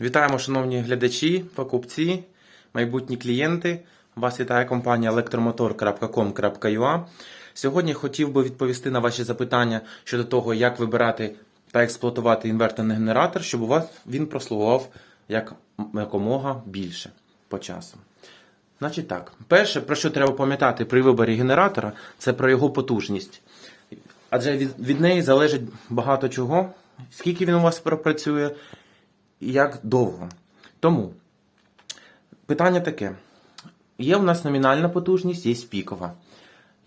Вітаємо, шановні глядачі, покупці, майбутні клієнти. Вас вітає компанія electromotor.com.ua. Сьогодні хотів би відповісти на ваші запитання щодо того, як вибирати та експлуатувати інверторний генератор, щоб у вас він прослугував як якомога більше по часу. Значить так, перше, про що треба пам'ятати при виборі генератора, це про його потужність. Адже від, від неї залежить багато чого, скільки він у вас пропрацює і як довго. Тому питання таке: є у нас номінальна потужність, є пікова.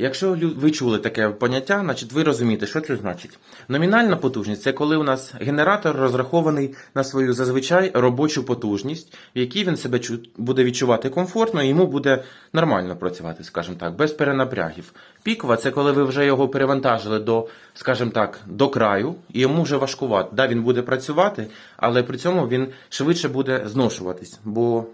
Якщо ви чули таке поняття, значить ви розумієте, що це значить. Номінальна потужність це коли у нас генератор розрахований на свою зазвичай робочу потужність, в якій він себе буде відчувати комфортно, і йому буде нормально працювати, скажімо так, без перенапрягів. Пікова це коли ви вже його перевантажили до, скажімо так, до краю, і йому вже важкувати. Да, він буде працювати, але при цьому він швидше буде зношуватись, бо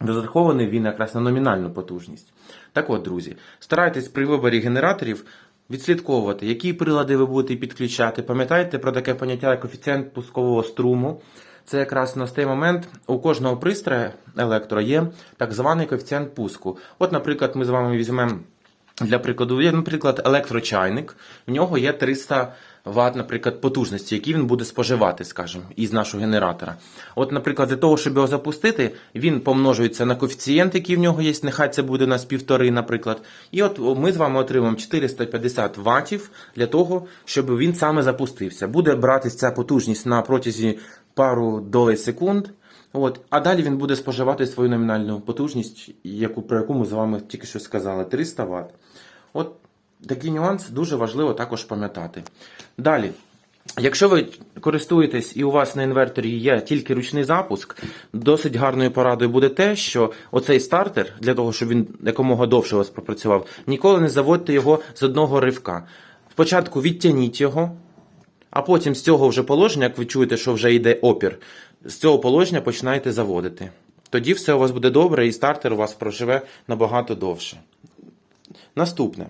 Розрахований він якраз на номінальну потужність. Так от, друзі, старайтесь при виборі генераторів відслідковувати, які прилади ви будете підключати. Пам'ятайте про таке поняття, як коефіцієнт пускового струму. Це якраз на цей момент у кожного пристрою електро є так званий коефіцієнт пуску. От, наприклад, ми з вами візьмемо для прикладу, наприклад, електрочайник. В нього є 300 Вт, наприклад, потужності, які він буде споживати, скажімо, із нашого генератора. От, наприклад, для того, щоб його запустити, він помножується на коефіцієнт, який в нього є. Нехай це буде у нас півтори, наприклад. І от ми з вами отримаємо 450 ватів для того, щоб він саме запустився. Буде братися ця потужність на протязі пару долей секунд. От, а далі він буде споживати свою номінальну потужність, яку, про яку ми з вами тільки що сказали, 300 Вт. От такий нюанс дуже важливо також пам'ятати. Далі. Якщо ви користуєтесь і у вас на інверторі є тільки ручний запуск, досить гарною порадою буде те, що оцей стартер, для того, щоб він якомога довше у вас пропрацював, ніколи не заводьте його з одного ривка. Спочатку відтягніть його, а потім з цього вже положення, як ви чуєте, що вже йде опір, з цього положення починаєте заводити. Тоді все у вас буде добре і стартер у вас проживе набагато довше. Наступне.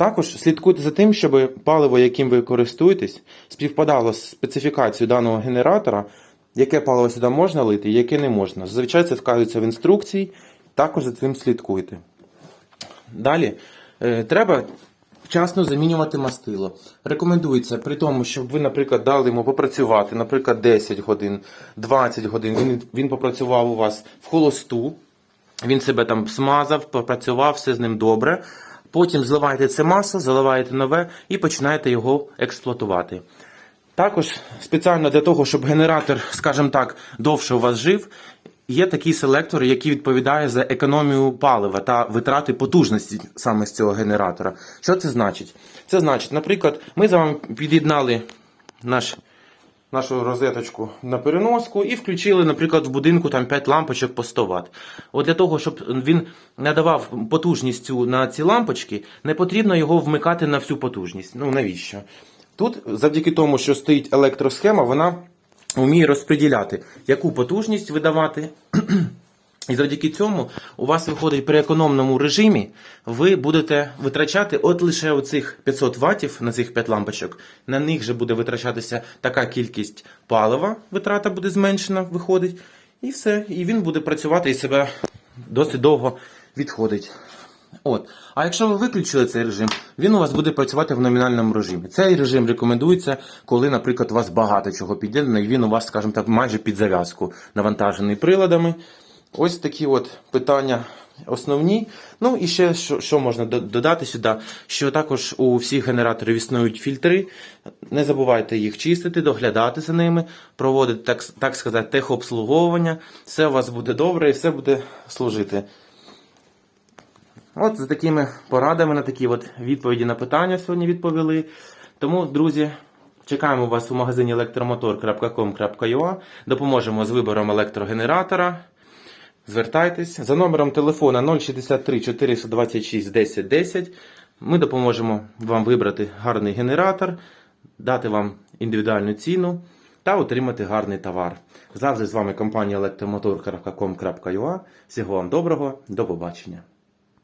Також слідкуйте за тим, щоб паливо, яким ви користуєтесь, співпадало з специфікацією даного генератора, яке паливо сюди можна лити, яке не можна. Зазвичай це вказується в інструкції, також за цим слідкуйте. Далі е, треба вчасно замінювати мастило. Рекомендується при тому, щоб ви, наприклад, дали йому попрацювати, наприклад, 10 годин, 20 годин. Він, він попрацював у вас в холосту, він себе там смазав, попрацював, все з ним добре. Потім зливаєте це масло, заливаєте нове і починаєте його експлуатувати. Також спеціально для того, щоб генератор, скажімо так, довше у вас жив, є такий селектор, який відповідає за економію палива та витрати потужності саме з цього генератора. Що це значить? Це значить, наприклад, ми з вами під'єднали наш, нашу розеточку на переноску і включили, наприклад, в будинку там 5 лампочок по 100 Вт. От для того, щоб він надавав потужність на ці лампочки, не потрібно його вмикати на всю потужність. Ну навіщо? Тут, завдяки тому, що стоїть електросхема, вона вміє розподіляти, яку потужність видавати. І завдяки цьому у вас виходить при економному режимі, ви будете витрачати от лише оцих 500 ватів на цих 5 лампочок. На них же буде витрачатися така кількість палива, витрата буде зменшена, виходить. І все. І він буде працювати і себе досить довго відходить. От. А якщо ви виключили цей режим, він у вас буде працювати в номінальному режимі. Цей режим рекомендується, коли, наприклад, у вас багато чого під'єднано, і він у вас, скажімо так, майже під зав'язку навантажений приладами. Ось такі от питання основні. Ну і ще що, що можна додати сюди, що також у всіх генераторів існують фільтри. Не забувайте їх чистити, доглядати за ними, проводити, так, так сказати, техобслуговування. Все у вас буде добре і все буде служити. От за такими порадами на такі от відповіді на питання сьогодні відповіли. Тому, друзі, чекаємо вас у магазині electromotor.com.ua. Допоможемо з вибором електрогенератора. Звертайтесь за номером телефона 063 426 10 10. Ми допоможемо вам вибрати гарний генератор, дати вам індивідуальну ціну та отримати гарний товар. Завжди з вами компанія electromotor.com.ua. Всього вам доброго, до побачення.